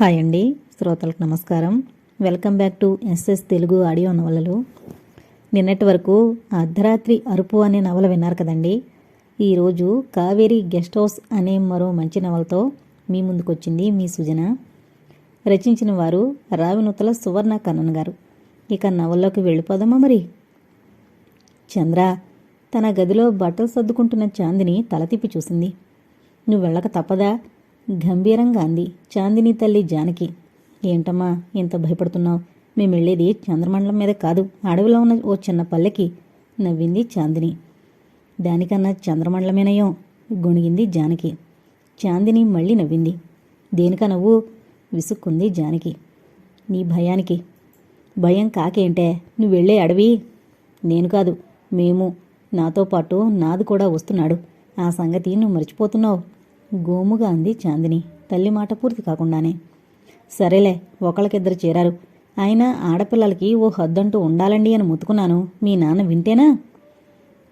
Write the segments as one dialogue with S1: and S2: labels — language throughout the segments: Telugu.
S1: హాయ్ అండి. శ్రోతలకు నమస్కారం. Welcome back to SS Telugu audio నవలలు. నిన్నటి వరకు అర్ధరాత్రి అరుపు అనే నవల విన్నారు కదండి. ఈరోజు కావేరి గెస్ట్ హౌస్ అనే మరో మంచి నవలతో మీ ముందుకొచ్చింది మీ సుజన. రచించిన వారు రావినుతల సువర్ణ కన్నన్ గారు. ఇక నవల్లోకి వెళ్ళిపోదామా మరి? చంద్ర తన గదిలో బట్టలు సర్దుకుంటున్న చాందిని తల తిప్పి చూసింది. నువ్వు వెళ్ళక తప్పదా? గంభీరంగా అంది చాందిని తల్లి జానకి. ఏంటమ్మా ఇంత భయపడుతున్నావు? మేము వెళ్ళేది చంద్రమండలం మీద కాదు అడవిలో ఉన్న ఓ చిన్న పల్లెకి నవ్వింది చాందిని. దానికన్నా చంద్రమండలమేనయం గొణిగింది జానకి. చాందిని మళ్ళీ నవ్వింది. దేనిక నవ్వు? విసుక్కుంది జానకి. నీ భయానికి. భయం కాకేంటే నువ్వు వెళ్ళే అడవి? నేను కాదు మేము. నాతో పాటు నాది కూడా వస్తున్నాడు. ఆ సంగతి నువ్వు మర్చిపోతున్నావు. గోముగా అంది చాందిని. తల్లి మాట పూర్తి కాకుండానే. సరేలే ఒకళ్ళకిద్దరు చేరారు. అయినా ఆడపిల్లలకి ఓ హద్దంటూ ఉండాలండి అని ముత్తుకున్నాను మీ నాన్న వింటేనా?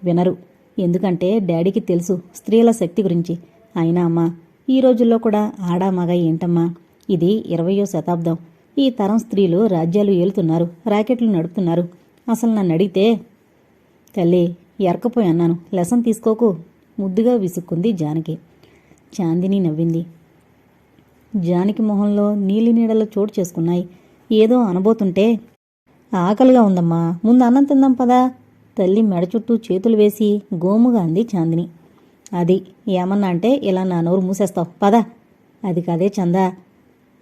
S1: వినరు. ఎందుకంటే డాడీకి తెలుసు స్త్రీల శక్తి గురించి. అయినా అమ్మా ఈ రోజుల్లో కూడా ఆడా మగ ఏంటమ్మా? ఇది ఇరవయో శతాబ్దం. ఈ తరం స్త్రీలు రాజ్యాలు ఏలుతున్నారు రాకెట్లు నడుపుతున్నారు. అసలు నన్ను అడిగితే తల్లి ఎరకపోయి అన్నాను. లెసన్ తీసుకోకు. ముద్దుగా విసుక్కుంది జానకి. చాందిని నవ్వింది. జానకి మొహంలో నీలి నీడలు చోటు చేసుకున్నాయి. ఏదో అనబోతుంటే ఆకలిగా ఉందమ్మా ముందు అన్నం తిందాం పదా? తల్లి మెడ చుట్టూ చేతులు వేసి గోముగా అంది చాందిని. అది ఏమన్నా అంటే ఇలా నా నోరు మూసేస్తావు పదా. అది కాదే చందా.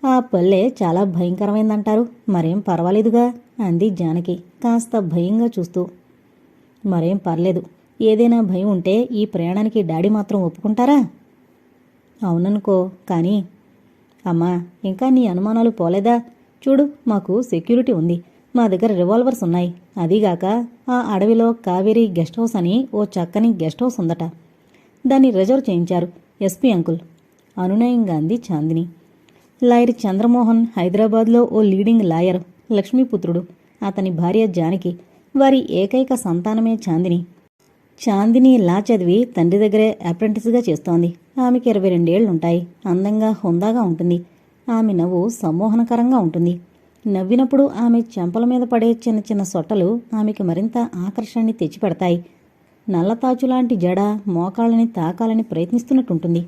S1: ఆ పల్లె చాలా భయంకరమైందంటారు. మరేం పర్వాలేదుగా అంది జానకి కాస్త భయంగా చూస్తూ. మరేం పర్లేదు. ఏదైనా భయం ఉంటే ఈ ప్రయాణానికి డాడీ మాత్రం ఒప్పుకుంటారా? అవుననుకో కానీ. అమ్మా ఇంకా నీ అనుమానాలు పోలేదా? చూడు మాకు సెక్యూరిటీ ఉంది. మా దగ్గర రివాల్వర్స్ ఉన్నాయి. అదీగాక ఆ అడవిలో కావేరీ గెస్ట్ హౌస్ అని ఓ చక్కని గెస్ట్ హౌస్ ఉందట. దాన్ని రిజర్వ్ చేయించారు ఎస్పీ అంకుల్. అనునయంగా అంది చాందిని. లాయర్ చంద్రమోహన్ హైదరాబాద్లో ఓ లీడింగ్ లాయర్ లక్ష్మీపుత్రుడు. అతని భార్య జానకి. వారి ఏకైక సంతానమే చాందిని. చాందిని లా చదివి తండ్రి దగ్గరే అప్రెంటిస్గా చేస్తోంది? ఆమెకి ఇరవై రెండేళ్ళుంటాయి అందంగా హుందాగా ఉంటుంది. ఆమె నవ్వు సమ్మోహనకరంగా ఉంటుంది. నవ్వినప్పుడు ఆమె చెంపల మీద పడే చిన్న చిన్న సొట్టలు ఆమెకి మరింత ఆకర్షణని తెచ్చిపెడతాయి. నల్లతాచులాంటి జడ మోకాళ్ళని తాకాలని ప్రయత్నిస్తున్నట్టుంటుంది.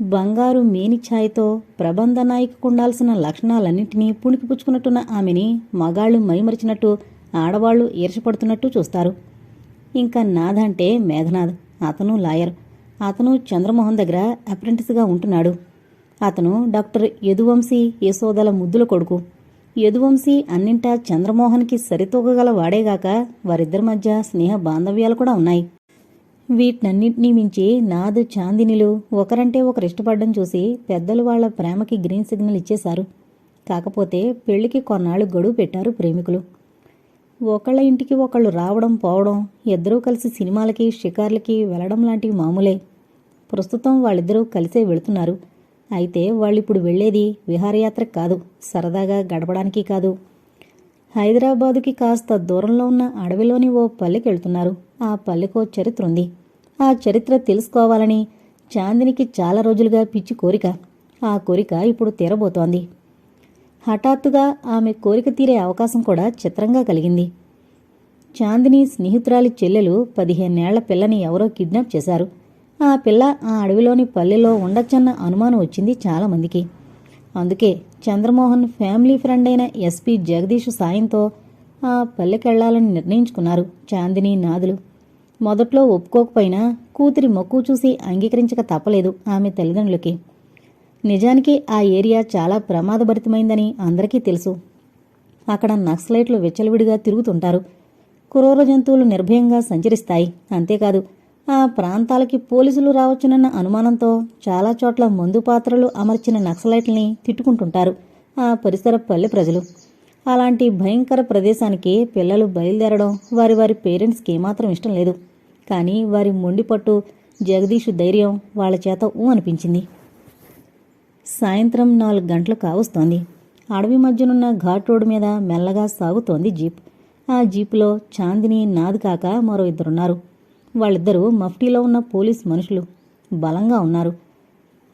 S1: బంగారు మేని ఛాయతో ప్రబంధ నాయికకుండాల్సిన లక్షణాలన్నింటినీ పుణికిపుచ్చుకున్నట్టున్న ఆమెని మగాళ్ళు మైమరిచినట్టు ఆడవాళ్ళు ఈర్షపడుతున్నట్టు చూస్తారు. ఇంకా నాథ్ అంటే మేఘనాథ్. అతను లాయర్. అతను చంద్రమోహన్ దగ్గర అప్రెంటిస్గా ఉంటున్నాడు. అతను డాక్టర్ యదువంశీ యశోదల ముద్దుల కొడుకు. యదువంశీ అన్నింటా చంద్రమోహన్కి సరితూగగల వాడేగాక వారిద్దరి మధ్య స్నేహ బాంధవ్యాలు కూడా ఉన్నాయి. వీటన్నింటినీ మించి నాదు చాందినిలు ఒకరంటే ఒకరు ఇష్టపడడం చూసి పెద్దలు వాళ్ళ ప్రేమకి గ్రీన్ సిగ్నల్ ఇచ్చేశారు. కాకపోతే పెళ్ళికి కొన్నాళ్ళు గడువు పెట్టారు ప్రేమికులు. ఒకళ్ళ ఇంటికి ఒకళ్ళు రావడం పోవడం ఇద్దరూ కలిసి సినిమాలకి షికార్లకి వెళ్ళడం లాంటివి మామూలే. ప్రస్తుతం వాళ్ళిద్దరూ కలిసే వెళుతున్నారు. అయితే వాళ్ళిప్పుడు వెళ్ళేది విహారయాత్ర కాదు సరదాగా గడపడానికి కాదు. హైదరాబాదుకి కాస్త దూరంలో ఉన్న అడవిలోని ఓ పల్లెకి వెళ్తున్నారు. ఆ పల్లెకో చరిత్ర ఉంది. ఆ చరిత్ర తెలుసుకోవాలని చాందినికి చాలా రోజులుగా పిచ్చి కోరిక. ఆ కోరిక ఇప్పుడు తీరబోతోంది. హఠాత్తుగా ఆమె కోరిక తీరే అవకాశం కూడా చిత్రంగా కలిగింది. చాందిని స్నేహితురాలి చెల్లెలు పదిహేనేళ్ళ పిల్లని ఎవరో కిడ్నాప్ చేశారు. ఆ పిల్ల ఆ అడవిలోని పల్లెలో ఉండొచ్చన్న అనుమానం వచ్చింది చాలామందికి అందుకే చంద్రమోహన్ ఫ్యామిలీ ఫ్రెండ్ అయిన ఎస్పీ జగదీష్ సాయంతో ఆ పల్లెకెళ్ళాలని నిర్ణయించుకున్నారు చాందిని నాదులు. మొదట్లో ఒప్పుకోకపోయినా కూతురి మొక్కు చూసి అంగీకరించక తప్పలేదు ఆమె తల్లిదండ్రులకి. నిజానికి ఆ ఏరియా చాలా ప్రమాదభరితమైందని అందరికీ తెలుసు. అక్కడ నక్సలైట్లు విచ్చలవిడిగా తిరుగుతుంటారు. క్రూర జంతువులు నిర్భయంగా సంచరిస్తాయి. అంతేకాదు ఆ ప్రాంతాలకి పోలీసులు రావచ్చునన్న అనుమానంతో చాలా చోట్ల మందు పాత్రలు అమర్చిన నక్సలైట్లని తిట్టుకుంటుంటారు ఆ పరిసర పల్లె ప్రజలు. అలాంటి భయంకర ప్రదేశానికి పిల్లలు బయలుదేరడం వారి వారి పేరెంట్స్కి ఏమాత్రం ఇష్టం లేదు. కానీ వారి మొండిపట్టు జగదీషు ధైర్యం వాళ్ళ చేత ఊ అనిపించింది. సాయంత్రం నాలుగు గంటలు కావస్తోంది. అడవి మధ్యనున్న ఘాట్ రోడ్డు మీద మెల్లగా సాగుతోంది జీప్. ఆ జీపులో చాందిని నాది కాక మరో ఇద్దరున్నారు. వాళ్ళిద్దరూ మఫ్టీలో ఉన్న పోలీస్ మనుషులు. బలంగా ఉన్నారు.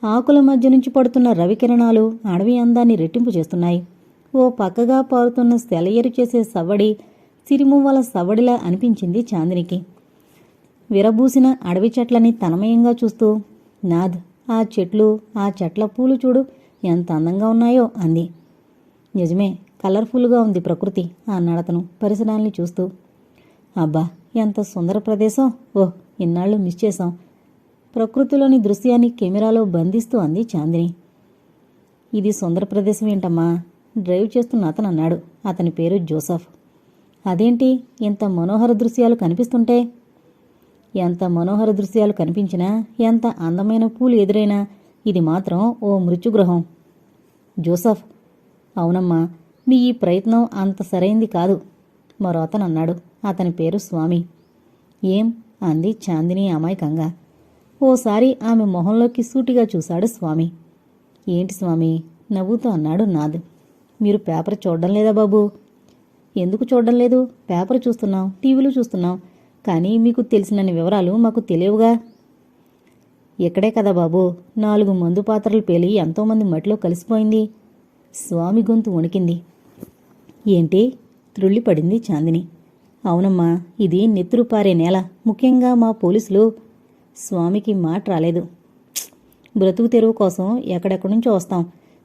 S1: ఆకుల మధ్య నుంచి పడుతున్న రవికిరణాలు అడవి అందాన్ని రెట్టింపు చేస్తున్నాయి. ఓ పక్కగా పారుతున్న సెలయేరు చేసే సవ్వడి సిరిమువ్వల సవ్వడిలా అనిపించింది చాందినికి. విరబూసిన అడవి చెట్లని తనమయంగా చూస్తూ నాథ్ ఆ చెట్లు ఆ చెట్ల పూలు చూడు ఎంత అందంగా ఉన్నాయో అంది. నిజమే కలర్ఫుల్గా ఉంది ప్రకృతి అన్నాడతను పరిసరాల్ని చూస్తూ. అబ్బా ఎంత సుందర ప్రదేశం. ఓహ్ ఇన్నాళ్ళు మిస్ చేశాం. ప్రకృతిలోని దృశ్యాన్ని కెమెరాలో బంధిస్తూ అంది చాందిని. ఇది సుందర ప్రదేశం ఏంటమ్మా? డ్రైవ్ చేస్తున్న అతను అన్నాడు. అతని పేరు జోసఫ్. అదేంటి ఇంత మనోహర దృశ్యాలు కనిపిస్తుంటే? ఎంత మనోహర దృశ్యాలు కనిపించినా ఎంత అందమైన పూలు ఎదురైనా ఇది మాత్రం ఓ మృత్యుగృహం జోసఫ్ అవునమ్మా మీ ఈ ప్రయత్నం అంత సరైంది కాదు. మరో అతను అన్నాడు. అతని పేరు స్వామి. ఏం? అంది చాందిని అమాయకంగా. ఓసారి ఆమె మొహంలోకి సూటిగా చూశాడు స్వామి. ఏంటి స్వామి? నవ్వుతూ అన్నాడు నాద్. మీరు పేపర్ చూడడం లేదా బాబు? ఎందుకు చూడడం లేదు? పేపర్ చూస్తున్నాం టీవీలు చూస్తున్నాం. కానీ మీకు తెలిసినన్ని వివరాలు మాకు తెలియవుగా. ఇక్కడే కదా బాబు? నాలుగు మందు పాత్రలు పేలి ఎంతోమంది మట్టిలో కలిసిపోయింది. స్వామి గొంతు వణికింది. ఏంటి? త్రుళ్ళిపడింది చాందిని. అవునమ్మా ఇది నెత్తురు పారే నేల. ముఖ్యంగా మా పోలీసులు. స్వామికి మాట రాలేదు. బ్రతుకు తెరువు కోసం ఎక్కడెక్కడి నుంచో వస్తాం.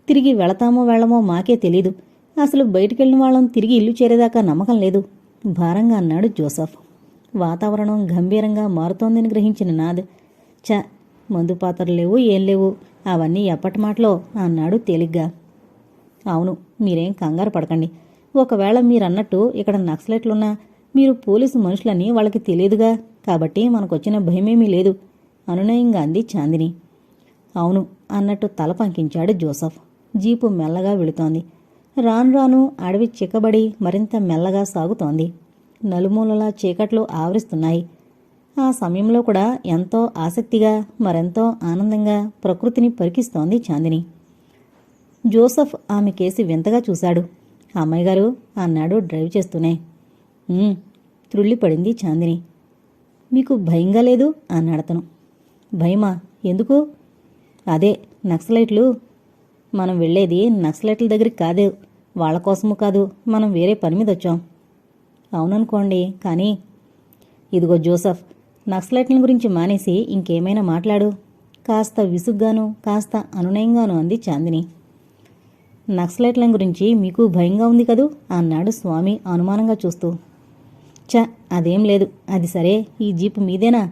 S1: తిరిగి వెళతామో వెళ్ళమో మాకే తెలీదు. అసలు బయటికెళ్ళిన వాళ్ళం తిరిగి ఇల్లు చేరేదాకా నమ్మకం లేదు. భారంగా అన్నాడు జోసఫ్. వాతావరణం గంభీరంగా మారుతోందని గ్రహించిన నాద్ చ మందు పాత్రలు లేవు ఏం లేవు. అవన్నీ ఎప్పటి మాటలో? అన్నాడు తేలిగ్గా. అవును మీరేం కంగారు పడకండి. ఒకవేళ మీరన్నట్టు ఇక్కడ నక్సలెట్లున్నా మీరు పోలీసు మనుషులని వాళ్ళకి తెలియదుగా. కాబట్టి మనకొచ్చిన భయమేమీ లేదు అనునయంగా అంది చాందిని. అవును అన్నట్టు తల పంకించాడు జోసఫ్. జీపు మెల్లగా వెళుతోంది. రాను రాను అడవి చిక్కబడి మరింత మెల్లగా సాగుతోంది. నలుమూలలా చీకట్లు ఆవరిస్తున్నాయి. ఆ సమయంలో కూడా ఎంతో ఆసక్తిగా మరెంతో ఆనందంగా ప్రకృతిని పరికిస్తోంది చాందిని. జోసఫ్ ఆమె కేసి వింతగా చూశాడు. అమ్మాయి గారు అన్నాడు డ్రైవ్ చేస్తూనే. త్రుళ్ళిపడింది చాందిని. మీకు భయంగా లేదు? అన్నాడతను భయమా? ఎందుకు? అదే నక్సలైట్లు. మనం వెళ్ళేది నక్సలైట్ల దగ్గరికి కాదు. వాళ్ళ కోసము కాదు. మనం వేరే పని మీద వచ్చాం. అవుననుకోండి కానీ ఇదిగో జోసఫ్ నక్సలైట్ల గురించి మానేసి ఇంకేమైనా మాట్లాడు. కాస్త విసుగ్గాను కాస్త అనునయంగాను అంది చాందిని. నక్సలైట్ల గురించి మీకు భయంగా ఉంది కదూ? అన్నాడు స్వామి అనుమానంగా చూస్తూ. చ అదేం లేదు అది సరే ఈ జీపు మీదేనా?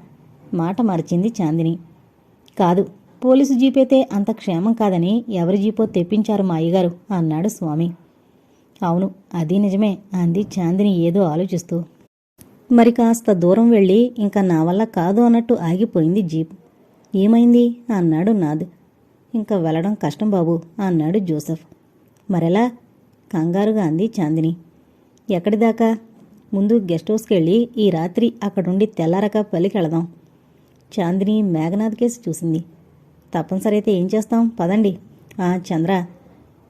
S1: మాట మార్చింది చాందిని. కాదు పోలీసు జీపైతే అంత క్షేమం కాదని ఎవరి జీపో తెప్పించారు మా అయ్యగారు అన్నాడు స్వామి. అవును అది నిజమే అంది చాందిని ఏదో ఆలోచిస్తూ. మరి కాస్త దూరం వెళ్ళి ఇంకా నా వల్ల కాదు అన్నట్టు ఆగిపోయింది జీప్. ఏమైంది? అన్నాడు నాద్. ఇంకా వెళ్ళడం కష్టం బాబు అన్నాడు జోసెఫ్. మరెలా? కంగారుగా అంది చాందిని. ఎక్కడిదాకా? ముందు గెస్ట్ హౌస్కి వెళ్ళి ఈ రాత్రి అక్కడుండి తెల్లారక పల్లికెళదాం చాందిని మేఘనాథ్ కేసు చూసింది. తప్పనిసరి అయితే ఏం చేస్తాం? పదండి. ఆ చంద్ర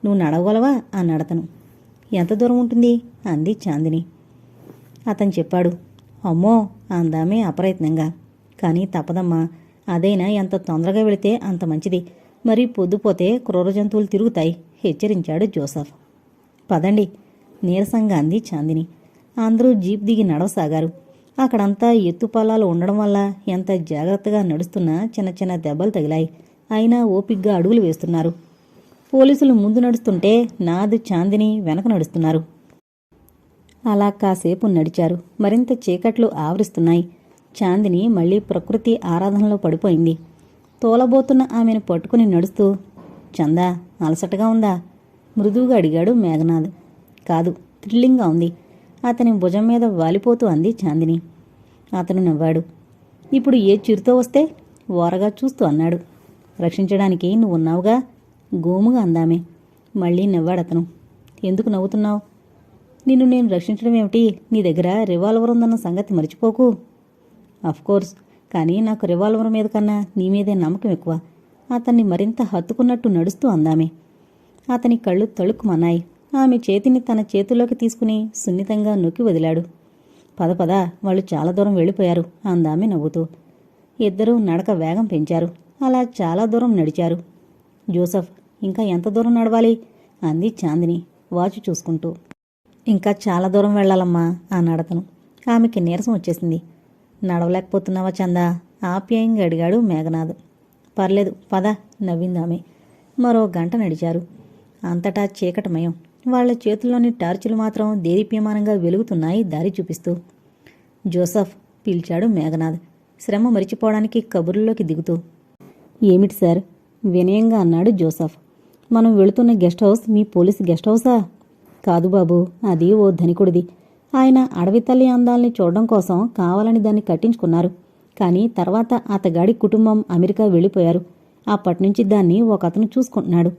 S1: నువ్వు నడవగలవా? అన్నాడతను ఎంత దూరం ఉంటుంది? అంది చాందిని. అతను చెప్పాడు అమ్మో అందామే అప్రయత్నంగా. కానీ తప్పదమ్మా అదైనా ఎంత తొందరగా వెళితే అంత మంచిది. మరి పొద్దుపోతే క్రూర జంతువులు తిరుగుతాయి హెచ్చరించాడు జోసఫ్. పదండి నీరసంగా అంది చాందిని. అందరూ జీప్ దిగి నడవసాగారు. అక్కడంతా ఎత్తుపల్లాలు ఉండడం వల్ల ఎంత జాగ్రత్తగా నడుస్తున్నా చిన్న చిన్న దెబ్బలు తగిలాయి. అయినా ఓపిగ్గా అడుగులు వేస్తున్నారు. పోలీసులు ముందు నడుస్తుంటే నాదు చాందిని వెనక నడుస్తున్నారు. అలా కాసేపు నడిచారు. మరింత చీకట్లు ఆవరిస్తున్నాయి. చాందిని మళ్ళీ ప్రకృతి ఆరాధనలో పడిపోయింది. తోలబోతున్న ఆమెను పట్టుకుని నడుస్తూ చందా అలసటగా ఉందా? మృదువుగా అడిగాడు మేఘనాథ్. కాదు థ్రిల్లింగ్గా ఉంది. అతని భుజం మీద వాలిపోతూ అంది చాందిని. అతను నవ్వాడు. ఇప్పుడు ఏ చిరుతో వస్తే? ఓరగా చూస్తూ అన్నాడు. రక్షించడానికి నువ్వు ఉన్నావుగా గోముగా అందామే. మళ్ళీ నవ్వాడతను. ఎందుకు నవ్వుతున్నావు? నిన్ను నేను రక్షించడం ఏమిటి నీ దగ్గర రివాల్వర్ ఉందన్న సంగతి మర్చిపోకు. కోర్స్ కానీ నాకు రివాల్వర్ మీద కన్నా నీ మీదే నమ్మకం ఎక్కువ. అతన్ని మరింత హత్తుకున్నట్టు నడుస్తూ అందామే. అతని కళ్ళు తళుక్కుమన్నాయి. ఆమె చేతిని తన చేతిలోకి తీసుకుని సున్నితంగా నొక్కి వదిలాడు. పద పద వాళ్ళు చాలా దూరం వెళ్ళిపోయారు అందామె నవ్వుతూ. ఇద్దరూ నడక వేగం పెంచారు. అలా చాలా దూరం నడిచారు. జోసఫ్ ఇంకా ఎంత దూరం నడవాలి? అంది చాందిని వాచ్ చూసుకుంటూ. ఇంకా చాలా దూరం వెళ్ళాలమ్మా అన్నాడతను ఆమెకి నీరసం వచ్చేసింది. నడవలేకపోతున్నావా చందా? ఆప్యాయంగా అడిగాడు మేఘనాథ్. పర్లేదు పద నవ్వింది ఆమె. మరో గంట నడిచారు. అంతటా చీకటమయం. వాళ్ళ చేతుల్లోని టార్చులు మాత్రం దేదీప్యమానంగా వెలుగుతున్నాయి దారి చూపిస్తూ. జోసఫ్ పిలిచాడు మేఘనాథ్. శ్రమ మరిచిపోవడానికి కబుర్లోకి దిగుతూ. ఏమిటి సార్? వినయంగా అన్నాడు జోసఫ్. మనం వెళుతున్న గెస్ట్ హౌస్ మీ పోలీస్ గెస్ట్ హౌసా? కాదు బాబు అది ఓ ధనికుడిది. ఆయన అడవి తల్లి అందాల్ని చూడడం కోసం కావాలని దాన్ని కట్టించుకున్నారు. కానీ తర్వాత అతగాడి కుటుంబం అమెరికా వెళ్ళిపోయారు. అప్పటినుంచి దాన్ని ఒక అతను చూసుకుంటున్నాడు.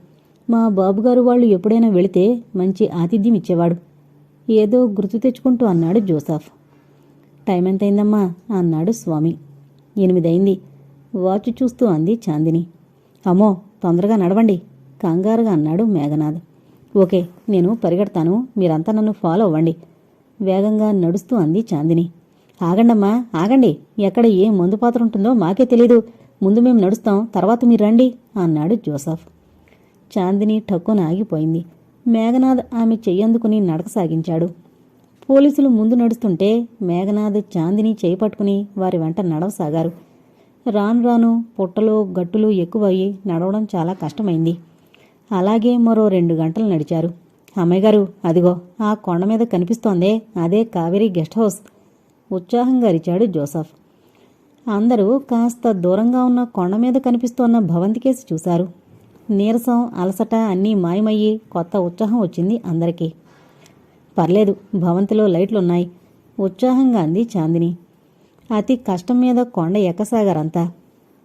S1: మా బాబుగారు వాళ్ళు ఎప్పుడైనా వెళితే మంచి ఆతిథ్యం ఇచ్చేవాడు. ఏదో గుర్తు తెచ్చుకుంటూ అన్నాడు జోసఫ్. టైం ఎంతైందమ్మా అన్నాడు స్వామి. ఎనిమిదైంది. వాచ్ చూస్తూ అంది చాందిని. అమ్మో తొందరగా నడవండి. కంగారుగా అన్నాడు మేఘనాథ్. ఓకే నేను పరిగెడతాను. మీరంతా నన్ను ఫాలో అవ్వండి. వేగంగా నడుస్తూ అంది చాందిని. ఆగండమ్మా ఆగండి. ఎక్కడ ఏ మందు పాత్ర ఉంటుందో మాకే తెలీదు. ముందు మేము నడుస్తాం తర్వాత మీరు రండి అన్నాడు జోసఫ్. చాందిని ఠక్కున ఆగిపోయింది. మేఘనాథ్ ఆమె చెయ్యందుకుని నడక సాగించాడు. పోలీసులు ముందు నడుస్తుంటే మేఘనాథ్ చాందిని చేయి పట్టుకుని వారి వెంట నడవసాగారు. రాను రాను పుట్టలు గట్టులు ఎక్కువయ్యి నడవడం చాలా కష్టమైంది. అలాగే మరో రెండు గంటలు నడిచారు. అమ్మాయి గారు అదిగో ఆ కొండ మీద కనిపిస్తోందే అదే కావేరీ గెస్ట్ హౌస్. ఉత్సాహంగా అరిచాడు జోసఫ్. అందరూ కాస్త దూరంగా ఉన్న కొండ మీద కనిపిస్తోన్న భవంతికేసి చూశారు. నీరసం అలసట అన్నీ మాయమయ్యి కొత్త ఉత్సాహం వచ్చింది అందరికీ. పర్లేదు భవంతిలో లైట్లున్నాయి. ఉత్సాహంగా అంది చాందిని. అతి కష్టం మీద కొండ ఎక్కసాగారంతా.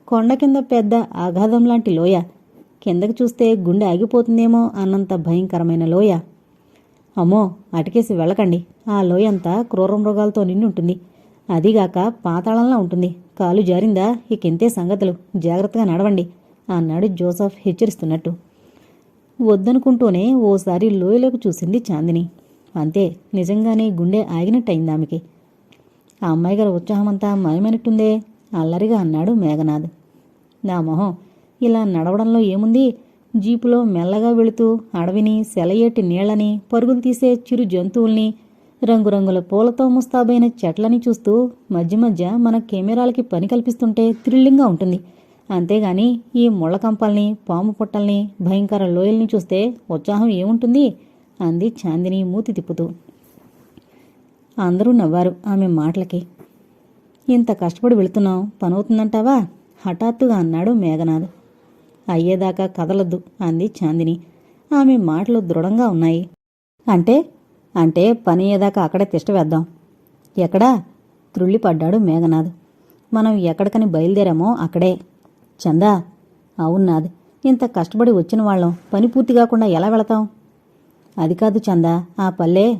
S1: కొండ కింద పెద్ద ఆఘాతం లాంటి లోయ. కిందకి చూస్తే గుండె ఆగిపోతుందేమో అన్నంత భయంకరమైన లోయ. అమ్మో అటుకేసి వెళ్ళకండి. ఆ లోయంతా క్రూర మృగాలతో నిండి ఉంటుంది అదిగాక పాతాళంలా ఉంటుంది. కాలు జారిందా? ఇకెంతే సంగతులు. జాగ్రత్తగా నడవండి అన్నాడు జోసఫ్ హెచ్చరిస్తున్నట్టు. వద్దనుకుంటూనే ఓసారి లోయలోకి చూసింది చాందిని. అంతే నిజంగానే గుండె ఆగినట్టయింది ఆమెకి ఆ అమ్మాయి గారి ఉత్సాహమంతా మాయమైనట్టుందే అల్లరిగా అన్నాడు మేఘనాథ్. నా మొహం ఇలా నడవడంలో ఏముంది? జీపులో మెల్లగా వెళుతూ అడవిని సెలయేటి నీళ్ళని పరుగులు తీసే చిరు జంతువుల్ని రంగురంగుల పూలతో ముస్తాబైన చెట్లని చూస్తూ మధ్య మధ్య మన కెమెరాలకి పని కల్పిస్తుంటే థ్రిల్లింగ్గా ఉంటుంది. అంతేగాని ఈ ముళ్ళకంపల్ని పాము పుట్టల్ని భయంకర లోయల్ని చూస్తే ఉత్సాహం ఏముంటుంది? అంది చాందిని మూతి తిప్పుతూ. అందరూ నవ్వారు ఆమె మాటలకి. ఇంత కష్టపడి వెళుతున్నాం పనవుతుందంటావా? హఠాత్తుగా అన్నాడు మేఘనాథ్. అయ్యేదాకా కదలద్దు అంది చాందిని. ఆమె మాటలు దృఢంగా ఉన్నాయి. అంటే? అంటే పని అయ్యేదాకా అక్కడే తిష్టవేద్దాం ఎక్కడా? త్రుళ్ళిపడ్డాడు మేఘనాథ్. మనం ఎక్కడికని బయలుదేరామో అక్కడే. చందా? అవునాథ్ ఇంత కష్టపడి వచ్చిన వాళ్ళం పని పూర్తి కాకుండా ఎలా వెళతాం? అది కాదు చందా ఆ పల్లె.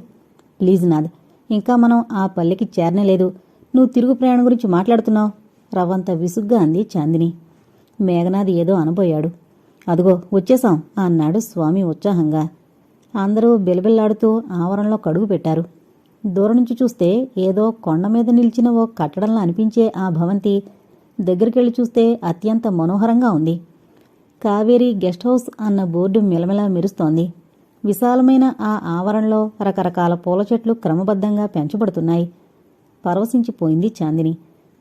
S1: ప్లీజ్ నాథ్ ఇంకా మనం ఆ పల్లెకి చేరనేలేదు. నువ్వు తిరుగు ప్రయాణం గురించి మాట్లాడుతున్నావు. రవ్వంత విసుగ్గా అంది చాందిని. మేఘనాథ్ ఏదో అనబోయాడు. అదిగో వచ్చేశాం అన్నాడు స్వామి ఉత్సాహంగా. అందరూ బిలబిల్లాడుతూ ఆవరణలో కడుగు పెట్టారు. దూరం నుంచి చూస్తే ఏదో కొండ మీద నిలిచిన ఓ కట్టడంలా అనిపించే ఆ భవంతి దగ్గరికెళ్ళి చూస్తే అత్యంత మనోహరంగా ఉంది. కావేరీ గెస్ట్ హౌస్ అన్న బోర్డు మెలమెల మెరుస్తోంది. విశాలమైన ఆ ఆవరణలో రకరకాల పూల చెట్లు క్రమబద్ధంగా పెంచబడుతున్నాయి. పరవశించిపోయింది చాందిని.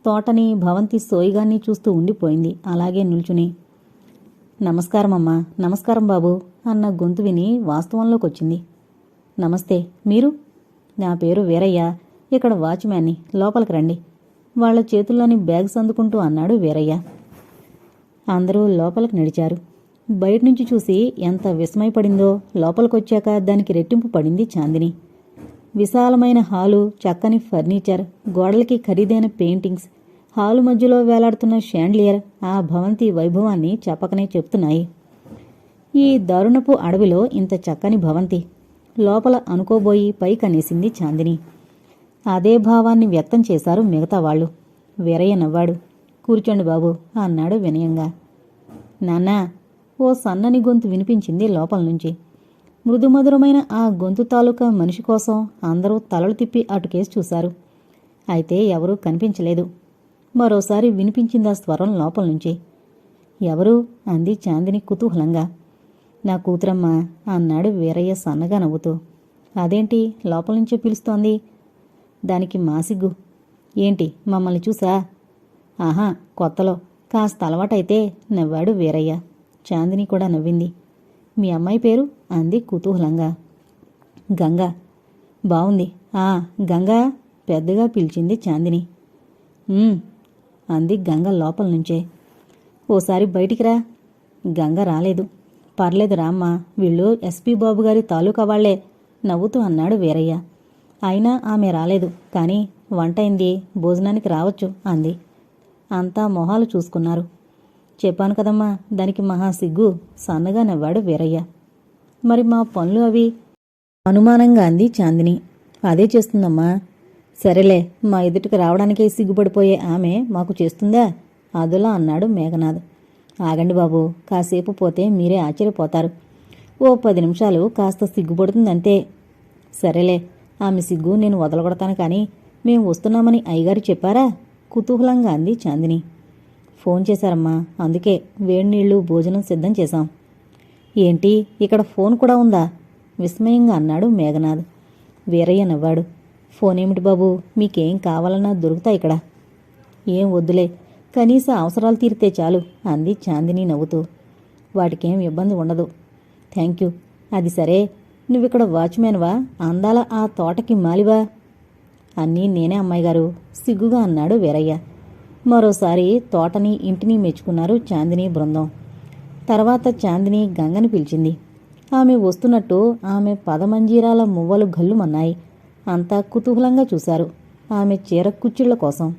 S1: తోటని భవంతి సోయిగాన్ని చూస్తూ ఉండిపోయింది. అలాగే నిల్చుని. నమస్కారమమ్మా నమస్కారం బాబు అన్న గొంతు విని వాస్తవంలోకొచ్చింది. నమస్తే మీరు? నా పేరు వీరయ్య. ఇక్కడ వాచ్మ్యాన్ని లోపలికి రండి. వాళ్ళ చేతుల్లోని బ్యాగ్స్ అందుకుంటూ అన్నాడు వీరయ్య. అందరూ లోపలికి నడిచారు. బయట నుంచి చూసి ఎంత విస్మయపడిందో లోపలికొచ్చాక దానికి రెట్టింపు పడింది చాందిని. విశాలమైన హాలు చక్కని ఫర్నిచర్ గోడలకి ఖరీదైన పెయింటింగ్స్ హాలు మధ్యలో వేలాడుతున్న షాండ్లియర్ ఆ భవంతి వైభవాన్ని చెప్పకనే చెప్తున్నాయి. ఈ దారుణపు అడవిలో ఇంత చక్కని భవంతి లోపల అనుకోబోయి పైకనేసింది చాందిని. అదే భావాన్ని వ్యక్తం చేశారు మిగతా వాళ్ళు. వీరయ్య నవ్వాడు. కూర్చోండి బాబు అన్నాడు వినయంగా. నాన్నా ఓ సన్నని గొంతు వినిపించింది లోపల నుంచి. మృదుమధురమైన ఆ గొంతు తాలూకా మనిషి కోసం అందరూ తలలు తిప్పి అటుకేసి చూశారు. అయితే ఎవరూ కనిపించలేదు. మరోసారి వినిపించింది ఆ స్వరం లోపల నుంచి. ఎవరు? అంది చాందిని కుతూహలంగా. నా కూతురమ్మ అన్నాడు వీరయ్య సన్నగా నవ్వుతూ. అదేంటి? లోపల నుంచే పిలుస్తోంది. దానికి మాసిగ్గు ఏంటి? మమ్మల్ని చూసా? ఆహా కొత్తలో. కాస్త అలవాటైతే నవ్వాడు వీరయ్య. చాందిని కూడా నవ్వింది. మీ అమ్మాయి పేరు? అంది కుతూహలంగా. గంగా. బావుంది. ఆ గంగా పెద్దగా పిలిచింది చాందిని. అంది గంగ లోపల నుంచే. ఓసారి బయటికి రా. గంగ రాలేదు. పర్లేదు రామ్మా. వీళ్ళు ఎస్పీ బాబు గారి తాలూకా వాళ్ళే నవ్వుతూ అన్నాడు వీరయ్య. అయినా ఆమె రాలేదు. కానీ వంటైంది భోజనానికి రావచ్చు అంది. అంతా మొహాలు చూసుకున్నారు. చెప్పాను కదమ్మా దానికి మహా సిగ్గు. సన్నగా నవ్వాడు వీరయ్య. మరి మా పనులు అవి? అనుమానంగా అంది చాందిని. అదే చేస్తుందమ్మా. సరేలే మా ఎదుటికి రావడానికే సిగ్గుపడిపోయే ఆమె మాకు చేస్తుందా? అదులా అన్నాడు మేఘనాథ్. ఆగండి బాబు కాసేపు పోతే మీరే ఆశ్చర్యపోతారు. ఓ పది నిమిషాలు కాస్త సిగ్గుపడుతుందంతే. సరేలే ఆమె సిగ్గు నేను వదలగొడతాను కానీ మేము వస్తున్నామని అయ్యగారు చెప్పారా? కుతూహలంగా అంది చాందిని. ఫోన్ చేశారమ్మా. అందుకే వేడి నీళ్ళు భోజనం సిద్ధం చేశాం. ఏంటి ఇక్కడ ఫోన్ కూడా ఉందా? విస్మయంగా అన్నాడు మేఘనాథ్. వీరయ్య నవ్వాడు. ఫోన్ ఏమిటి బాబు? మీకేం కావాలన్నా దొరుకుతా ఇక్కడ. ఏం వద్దులే కనీస అవసరాలు తీరితే చాలు అంది చాందిని నవ్వుతూ. వాటికేం ఇబ్బంది ఉండదు. Thank you. అది సరే నువ్విక్కడ వాచ్మెన్వా అందాల ఆ తోటకి మాలివా? అన్నీ నేనే అమ్మాయి గారు సిగ్గుగా అన్నాడు వీరయ్య. మరోసారి తోటని ఇంటిని మెచ్చుకున్నారు చాందిని బృందం. తర్వాత చాందిని గంగని పిలిచింది. ఆమె వస్తున్నట్టు ఆమె పదమంజీరాల మువ్వలు గల్లుమన్నాయి. అంతా కుతూహలంగా చూశారు. ఆమె చీర కుచ్చిళ్ళ కోసం.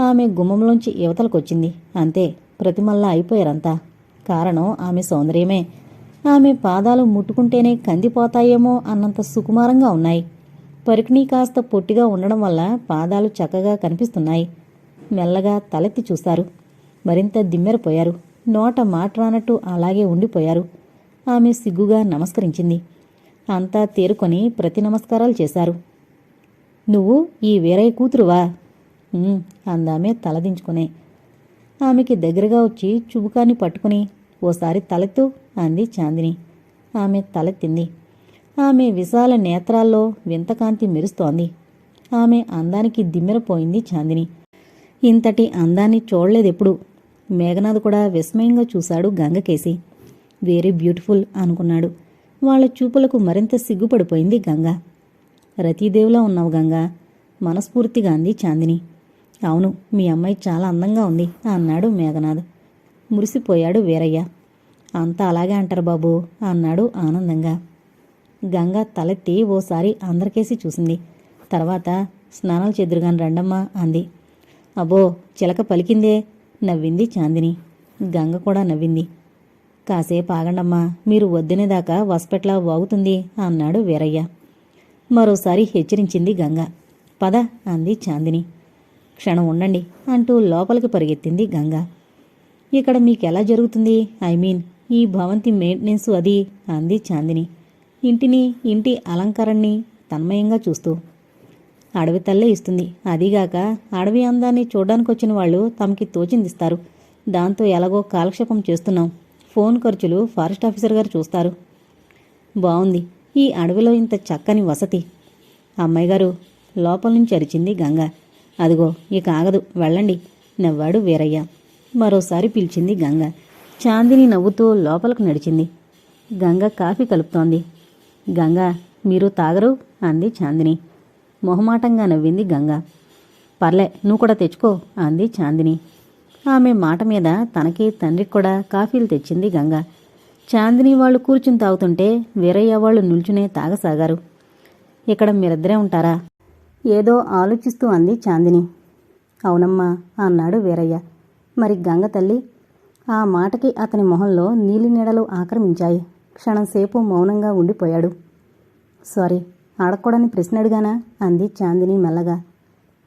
S1: ఆమె గుమ్మంలోంచి యువతలకొచ్చింది అంతే ప్రతిమల్లా అయిపోయారంతా. కారణం ఆమె సౌందర్యమే. ఆమె పాదాలు ముట్టుకుంటేనే కందిపోతాయేమో అన్నంత సుకుమారంగా ఉన్నాయి. పరికిణీ కాస్త పొట్టిగా ఉండడం వల్ల పాదాలు చక్కగా కనిపిస్తున్నాయి. మెల్లగా తలెత్తి చూశారు. మరింత దిమ్మెరపోయారు. నోట మాట రానట్టు అలాగే ఉండిపోయారు. ఆమె సిగ్గుగా నమస్కరించింది. అంతా తేరుకొని ప్రతి నమస్కారాలు చేశారు. నువ్వు ఈ వేరే కూతురువా? అందామె తలదించుకునే ఆమెకి దగ్గరగా వచ్చి చుబుకాన్ని పట్టుకుని ఓసారి తలెత్తు అంది చాందిని. ఆమె తలెత్తింది. ఆమె విశాల నేత్రాల్లో వింతకాంతి మెరుస్తోంది. ఆమె అందానికి దిమ్మెరపోయింది చాందిని. ఇంతటి అందాన్ని చూడలేదెప్పుడు. మేఘనాథ్ కూడా విస్మయంగా చూశాడు గంగకేసి. వెరీ బ్యూటిఫుల్ అనుకున్నాడు. వాళ్ళ చూపులకు మరింత సిగ్గుపడిపోయింది గంగ. రతీదేవిలా ఉన్నావు గంగా. మనస్ఫూర్తిగా అంది చాందిని. అవును మీ అమ్మాయి చాలా అందంగా ఉంది అన్నాడు మేఘనాథ్. మురిసిపోయాడు వీరయ్య. అంతా అలాగే అంటారు బాబు అన్నాడు ఆనందంగా. గంగ తలెత్తి ఓసారి అందరికేసి చూసింది. తర్వాత స్నానాలు చెదురుగాని రండమ్మా అంది. అబ్బో చిలక పలికిందే నవ్వింది చాందిని. గంగ కూడా నవ్వింది. కాసేపు ఆగండమ్మా మీరు వద్దనేదాకా వసపెట్లా వాగుతుంది అన్నాడు వీరయ్య. మరోసారి హెచ్చరించింది గంగ. పద అంది చాందిని. క్షణం ఉండండి అంటూ లోపలికి పరిగెత్తింది గంగ. ఇక్కడ మీకెలా జరుగుతుంది? ఐ మీన్ ఈ భవంతి మెయింటెనెన్స్ అది అంది చాందిని. ఇంటిని ఇంటి అలంకరణని తన్మయంగా చూస్తూ. అడవి తల్లే ఇస్తుంది. అదీగాక అడవి అందాన్ని చూడడానికి వచ్చిన వాళ్ళు తమకి తోచిందిస్తారు. దాంతో ఎలాగో కాలక్షేపం చేస్తున్నాం. ఫోన్ ఖర్చులు ఫారెస్ట్ ఆఫీసర్ గారు చూస్తారు. బావుంది. ఈ అడవిలో ఇంత చక్కని వసతి. అమ్మాయి గారు లోపల నుంచి అరిచింది గంగ. అదిగో ఇక ఆగదు. వెళ్ళండి. నవ్వాడు వీరయ్య. మరోసారి పిలిచింది గంగ. చాందిని నవ్వుతూ లోపలకు నడిచింది. గంగ కాఫీ కలుపుతోంది. గంగ మీరు తాగరు? అంది చాందిని. మొహమాటంగా నవ్వింది గంగ. పర్లే నువ్వు కూడా తెచ్చుకో అంది చాందిని. ఆమె మాట మీద తనకి తండ్రికి కూడా కాఫీలు తెచ్చింది గంగ. చాందిని వాళ్ళు కూర్చుని తాగుతుంటే వీరయ్య వాళ్ళు నిల్చునే తాగసాగారు. ఇక్కడ మీరిద్దరే ఉంటారా? ఏదో ఆలోచిస్తూ అంది చాందిని. అవునమ్మా అన్నాడు వీరయ్య. మరి గంగ తల్లి ఆ మాటకి అతని మొహంలో నీలి నీడలు ఆక్రమించాయి క్షణంసేపు మౌనంగా ఉండిపోయాడు. సారీ అడగకూడని ప్రశ్న అడిగానా? అంది చాందిని మెల్లగా.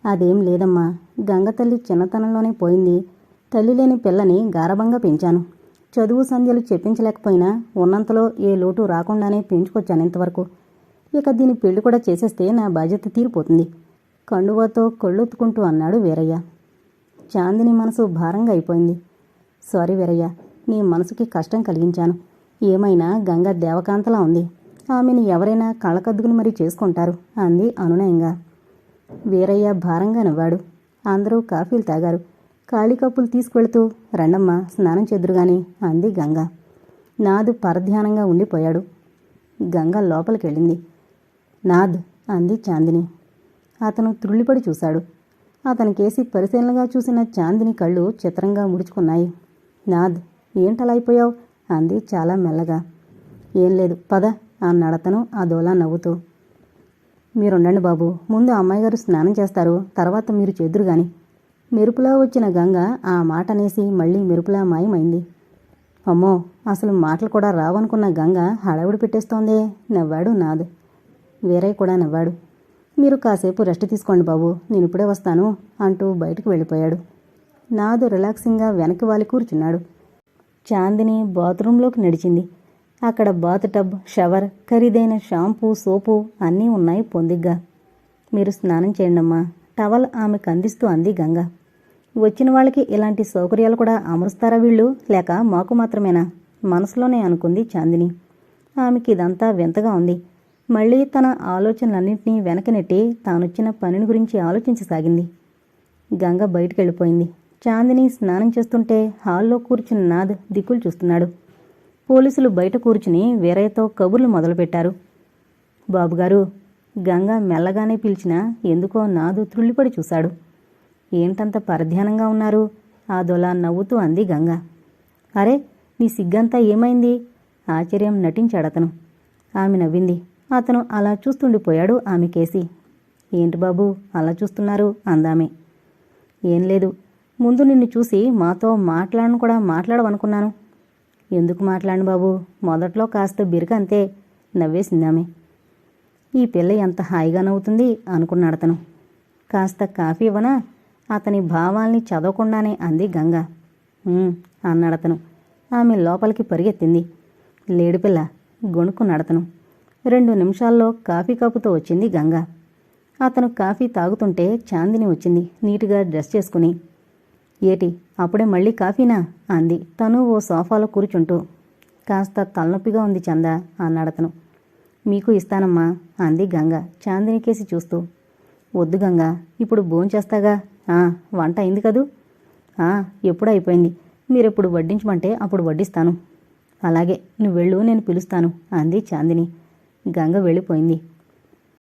S1: అదేం లేదమ్మా గంగ తల్లి చిన్నతనంలోనే పోయింది. తల్లి లేని పిల్లని గారభంగా పెంచాను. చదువు సంధ్యలు చెప్పించలేకపోయినా ఉన్నంతలో ఏ లోటు రాకుండానే పెంచుకొచ్చాను ఇంతవరకు. ఇక దీని పెళ్ళి కూడా చేసేస్తే నా బాధ్యత తీరిపోతుంది. కండువాతో కళ్ళొత్తుకుంటూ అన్నాడు వీరయ్య. చాందిని మనసు భారంగా అయిపోయింది.
S2: సారీ వీరయ్య నీ మనసుకి కష్టం కలిగించాను. ఏమైనా గంగ దేవకాంతలా ఉంది. ఆమెను ఎవరైనా కళ్ళకద్దుకుని మరీ చేసుకుంటారు అంది అనునయంగా వీరయ్య భారంగా నవ్వాడు. అందరూ కాఫీలు తాగారు. ఖాళీ కప్పులు తీసుకువెళుతూ రండమ్మ స్నానం చెదురుగాని అంది గంగ. నాదు పరధ్యానంగా ఉండిపోయాడు. గంగ లోపలికెళ్ళింది. నాద్ అంది చాందిని. అతను త్రుళ్ళిపడి చూశాడు. అతనికేసి పరిశీలనగా చూసిన చాందిని కళ్ళు చిత్రంగా ముడుచుకున్నాయి. నాద్ ఏంటలా అయిపోయావు? అంది చాలా మెల్లగా. ఏం లేదు పద అన్నాడతను అదోలా నవ్వుతూ. మీరుండండి బాబు ముందు అమ్మాయి గారు స్నానం చేస్తారు తర్వాత మీరు చేదురు గాని మెరుపులా వచ్చిన గంగ ఆ మాట అనేసి మళ్ళీ మెరుపులా మాయమైంది. అమ్మో అసలు మాటలు కూడా రావనుకున్న గంగ హడావుడి పెట్టేస్తోందే నవ్వాడు నాద్. వేరే కూడా నవ్వాడు. మీరు కాసేపు రెస్ట్ తీసుకోండి బాబు నేను ఇప్పుడే వస్తాను అంటూ బయటకు వెళ్ళిపోయాడు. నాదు రిలాక్సింగ్గా వెనక్కి వాలి కూర్చున్నాడు. చాందిని బాత్రూంలోకి నడిచింది. అక్కడ బాత్ టబ్ షవర్ ఖరీదైన షాంపూ సోపు అన్నీ ఉన్నాయి పొందిగ్గా. మీరు స్నానం చేయండమ్మా. టవల్ ఆమెకు అందిస్తూ అంది గంగ. వచ్చిన వాళ్ళకి ఇలాంటి సౌకర్యాలు కూడా అమరుస్తారా వీళ్ళు? లేక మాకు మాత్రమేనా? మనసులోనే అనుకుంది చాందిని. ఆమెకి ఇదంతా వింతగా ఉంది. మళ్ళీ తన ఆలోచనలన్నింటినీ వెనక నెట్టి తానొచ్చిన పనిని గురించి ఆలోచించసాగింది. గంగ బయటికి వెళ్ళిపోయింది చాందిని స్నానం చేస్తుంటే హాల్లో కూర్చున్న నాద్ దిక్కులు చూస్తున్నాడు. పోలీసులు బయట కూర్చుని వీరయ్యతో కబుర్లు మొదలుపెట్టారు. బాబుగారు గంగ మెల్లగానే పిలిచినా ఎందుకో నాదు త్రుళ్ళిపడి చూశాడు. ఏంటంత పరధ్యానంగా ఉన్నారు? ఆ దొలా నవ్వుతూ అంది గంగ. అరే నీ సిగ్గంతా ఏమైంది? ఆశ్చర్యం నటించాడతను ఆమె నవ్వింది. అతను అలా చూస్తుండిపోయాడు ఆమె కేసి. ఏంటి బాబు అలా చూస్తున్నారు? అందామె. ఏం లేదు. ముందు నిన్ను చూసి మాతో మాట్లాడను కూడా మాట్లాడవనుకున్నాను. ఎందుకు మాట్లాడను బాబు? మొదట్లో కాస్త బిరుక అంతే. నవ్వేసిందామె. ఈ పిల్ల ఎంత హాయిగా నవ్వుతుంది అనుకున్నాడతను కాస్త కాఫీ ఇవ్వనా? అతని భావాల్ని చదవకుండానే అంది గంగ. "ఉమ్," అన్నాడతను ఆమె లోపలికి పరిగెత్తింది. లేడు పిల్ల గొణుక్కున్నాడతను రెండు నిమిషాల్లో కాఫీ కప్పుతో వచ్చింది గంగ. అతను కాఫీ తాగుతుంటే చాందిని వచ్చింది నీటుగా డ్రెస్ చేసుకుని. ఏటి అప్పుడే మళ్ళీ కాఫీనా? అంది. తను ఓ సోఫాలో కూర్చుంటూ. కాస్త తలనొప్పిగా ఉంది చందా అన్నాడతను మీకు ఇస్తానమ్మా అంది గంగ చాందినికేసి చూస్తూ. వద్దు గంగ ఇప్పుడు భోంచేస్తాగా ఆ, వంట అయింది కదూ? ఆ, ఎప్పుడు అయిపోయింది. మీరెప్పుడు వడ్డించమంటే అప్పుడు వడ్డిస్తాను. అలాగే నువ్వు వెళ్ళు నేను పిలుస్తాను అంది చాందిని. గంగ వెళ్ళిపోయింది.